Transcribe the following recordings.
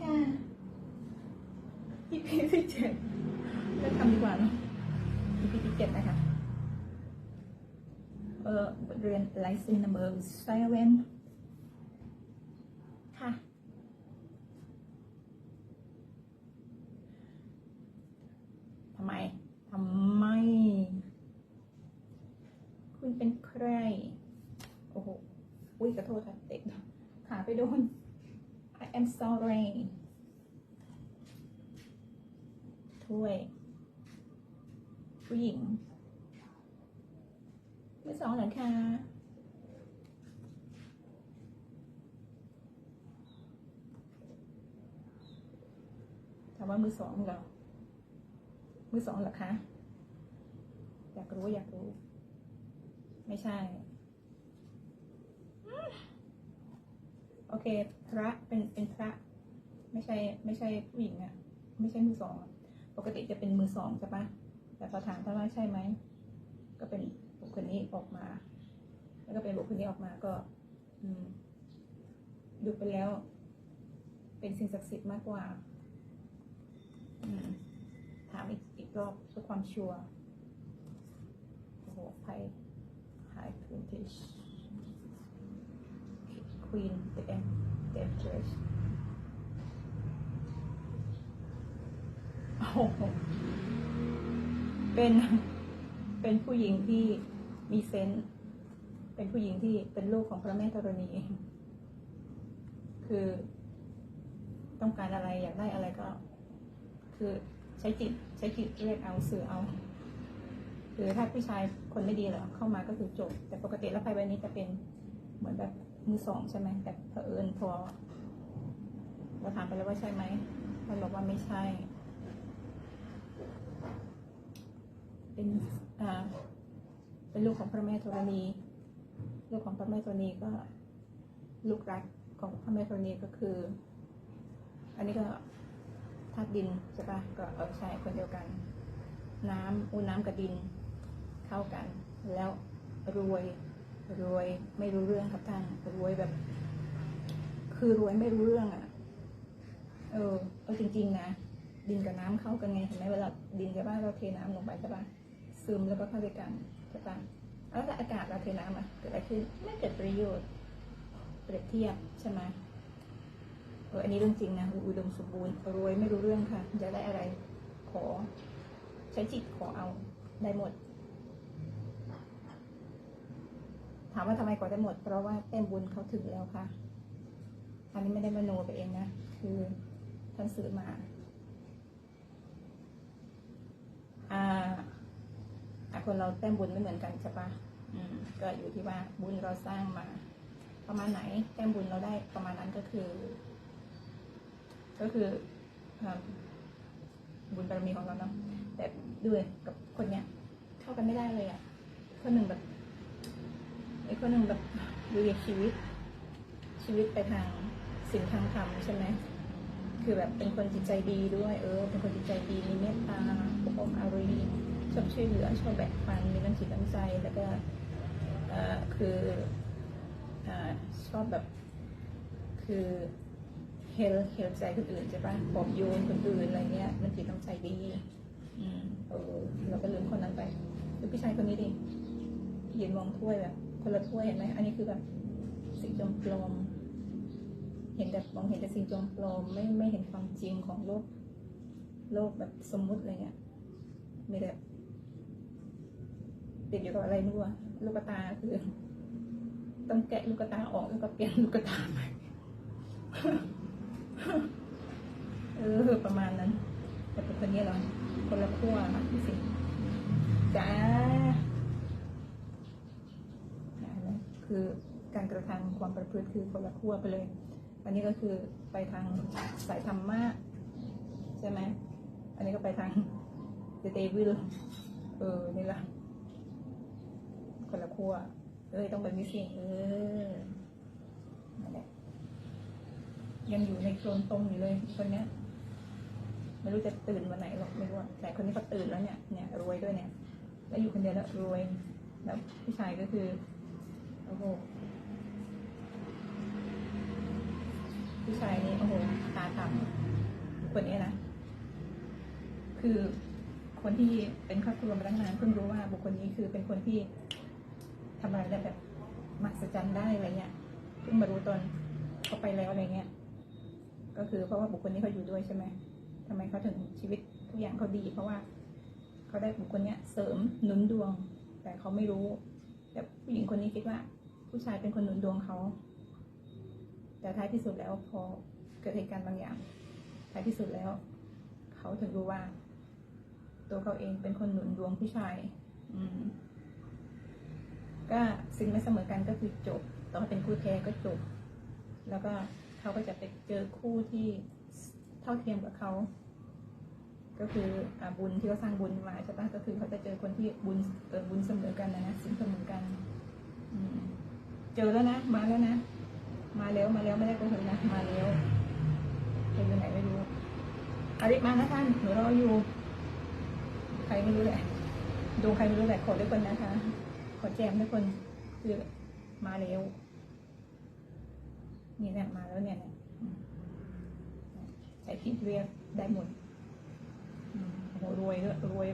ค่ะพี่พีที่เจ็ดเลิกทำดีกว่าเนอะพี่พีที่เจ็ดนะคะเออเรียน lesson number seven ค่ะทำไมทำไม คุณเป็นใคร โอ้โห อุ้ยกระโทษค่ะเตะขาไปโดน am sorry ถ้วย ผู้หญิงมือสองเหรอคะถามว่ามือสองเหรอ มือสองเหรอคะ อยากรู้อยากรู้ ไม่ใช่ โอเค พระเป็นเป็นพระ ไม่ใช่ไม่ใช่ผู้หญิงอะไม่ใช่มือสองปกติจะเป็นมือสองใช่ปะแต่พอถามท่านว่าใช่ไหมก็เป็นบุคคลนี้ออกมา แล้วก็เป็นบุคคลนี้ออกมาก็ อืมดูไปแล้ว เป็นสิ่งศักดิ์สิทธิ์มากกว่า อืมถามอีกอีกรอบเพื่อความชัวร์โอ้โหไพ่ high vintage queen the em the empress โอ้โหเป็นเป็นผู้หญิงที่มีเซนส์เป็นผู้หญิงที่เป็นลูกของพระแม่ธรณีคือต้องการอะไรอยากได้อะไรก็ คือใช้จิตใช้จิตเรียกเอาสื่อเอาคือถ้าผู้ชายคนไม่ดีเหรอเข้ามาก็คือจบ แต่ปกติแล้วไพ่ใบนี้จะเป็นเหมือนแบบ มือสองใช่ไหมแต่เผอิญพอเราถามไปแล้วว่าใช่ไหมท่าบอกว่าไม่ใช่ เป็นอ่าเป็นลูกของพระแม่ธรณี ลูกของพระแม่ธรณีก็ลูกรักของพระแม่ธรณีก็คือ อันนี้ก็ธาตุดินใช่ปะก็เออใช่คนเดียวกัน น้ำอูน้ำกับดินเข้ากัน แล้วรวย รวยไม่รู้เรื่องครับท่านรวยแบบ คือรวยไม่รู้เรื่องอะ เออเออจริง ๆ นะดินกับน้ำเข้ากันไงเห็นไหมเวลาดินใช่ปะเราเทน้ำลงไปใช่ปะซึมแล้วก็เข้าด้วยกันใช่ปะแล้วถ้าอากาศเราเทน้ำอะเกิดอะไรขึ้นไม่เกิดประโยชน์เปรียบเทียบใช่ไหมเอออันนี้เรื่องจริงนะอุดมสมบูรณ์รวยไม่รู้เรื่องค่ะจะได้อะไร ขอ ใช้จิตขอเอาได้หมด ถามว่าทำไมขอได้หมด เพราะว่าแต้มบุญเขาถึงแล้วค่ะ อันนี้ไม่ได้มโนไปเองนะ คือท่านสื่อมาอ่าคนเราแต้มบุญไม่เหมือนกันใช่ปะก็อยู่ที่ว่าบุญเราสร้างมา ประมาณไหนแต้มบุญเราได้ประมาณนั้นก็คือ ก็คือบุญบารมีของเราเนาะแต่ด้วยกับคนเนี้ยเข้ากันไม่ได้เลยอะ่ะคนหนึ่งแบบ ไอ้คนหนึ่งแบบดูอย่างชีวิต ชีวิตไปทางสิ่งทางธรรมใช่ไหมคือแบบเป็นคนจิตใจดีด้วยเออ เป็นคนจิตใจดีมีเมตตาปกป้องอารีชอบช่วยเหลือชอบแบ่งปันมีน้ำจิตน้ำใจแล้วก็เออคืออชอบแบบ คือเฮลเฮลใจคนอื่นใช่ปะปลอบโยนคนอื่นอะไรเงี้ยมันจิตน้ำใจดีอืมเออเราก็ลืมคนนั้นไปดูพี่ชายคนนี้ดิยืนมองถ้วยแบบ คนละถ้วยเห็นไหมอันนี้คือแบบสิ่งจอมปลอม เห็นแต่มองเห็นแต่สิ่งจอมปลอมไม่ไม่เห็นความจริงของโลก โลกแบบสมมุติอะไรเงี้ยม่ได้ติดอยู่กับอะไรไม่รู้อะลูกตาคือ ต้องแกะลูกตาออกแล้วก็เปลี่ยนลูกตาใหม่เออประมาณนั้น แต่เป็นคนนี้เหรอคนละขั้วนะพี่สิจ้ คือการกระทำความประพฤติคือคนละขั้วไปเลย อันนี้ก็คือไปทางสายธรรมะใช่ไหมอันนี้ก็ไปทางเดเดวิลเออนี่แหละคนละขั้วเอ้ยต้องเป็นวิสิเออนั่นแหละยังอยู่ในโคลนตมอยู่เลยคนเนี้ยไม่รู้จะตื่นวันไหนหรอกไม่รู้แต่คนนี้เขาตื่นแล้วเนี่ยเนี่ยรวยด้วยเนี่ย แล้วอยู่คนเดียวแล้วรวย แล้วผู้ชายก็คือ โอ้โหผู้ชายนี่โอ้โหตาาทำคนนี้นะคือคนที่เป็นครอบครัวมาตั้งนานเพิ่งรู้ว่าบุคคลนี้คือเป็นคนที่ทำอะไรได้แบบมหัศจรรย์ได้อะไรเงี้ยเพิ่งมารู้ตอนเขาไปแล้วอะไรเงี้ย ก็คือเพราะว่าบุคคลนี้เขาอยู่ด้วยใช่ไหมทำไมเขาถึงชีวิตทุกอย่างเขาดี เพราะว่าเขาได้บุคคลเนี้ยเสริมหนุนดวง แต่เขาไม่รู้ แต่ผู้หญิงคนนี้คิดว่า ผู้ชายเป็นคนหนุนดวงเขา แต่ท้ายที่สุดแล้วพอเกิดเหตุการณ์บางอย่าง ท้ายที่สุดแล้ว เขาถึงรู้ว่า ตัวเขาเองเป็นคนหนุนดวงผู้ชาย อืม ก็สิ่งไม่เสมอกันก็คือจบต่อให้เป็นคู่แท้ก็จบ แล้วก็เขาก็จะไปเจอคู่ที่เท่าเทียมกับเขา ก็คืออบุญที่เขาสร้างบุญมาใช่ปะก็คือเขาจะเจอคนที่บุญเออบุญเสมอกันนะนะสิ่งเสมอกันเจอแล้วนะ มาแล้วนะ มาแล้วมาแล้วไม่ได้โกหกนะมาแล้วใครอยู่ไหนไม่รู้อาริมานะท่านหนูรออยู่ ใครไม่รู้แหละดูใครไม่รู้แหละขอด้วยคนนะคะ ขอแจมด้วยคนคือมาแล้วนี่เนี่ยมาแล้วเนี่ยใส่ผิดเรียกได้หมด รวยด้วยรวย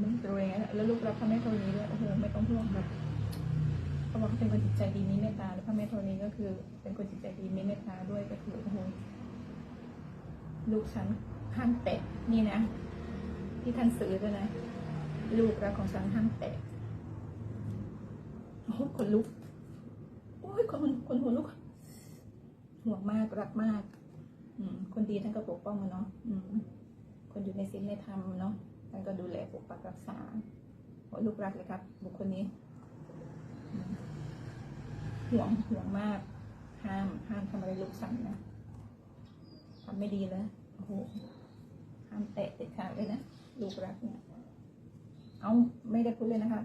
ไม่รวยไงแล้วลูกรับพระแม่ธรณีด้วยโอ้โหไม่ต้องห่วงครับเขาบอกเขาเป็นคนจิตใจดีมีเมตตาแล้วพระแม่ธรณีก็คือ เป็นคนจิตใจดีมีเมตตาด้วยก็คือโอ้โหลูกฉันห้ามแตะนี่นะ ที่ท่านซื้อด้วยนะลูกรักของฉันห้ามแตะโอ้โหคนลุกโอ้ยคนคนหัวลุกห่วงมากรักมาก อืม คนดีท่านก็ปกป้องมันเนาะอืม คนอยู่ในศีลในธรรมเนาะท่านก็ดูแลปกปักรักษาโอ้ลูกรักเลยครับ บุคคลนี้อืมห่วงห่วงมาก ห้ามห้ามทำอะไรลูกฉันนะทำไม่ดีเลยโอ้โหห้ามแตะเด็ดขาดเลยนะลูกรักเนี่ย เอาไม่ได้พูดเลยนะคะ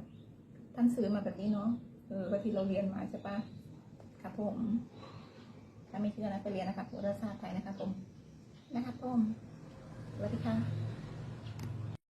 ท่านซื้อมาแบบนี้เนาะเออก็ที่เราเรียนมาใช่ปะครับผมถ้าไม่เชื่อนะไปเรียนนะคะโหราศาสตร์ไทยนะคะผมนะครับผม สวัสดีค่ะ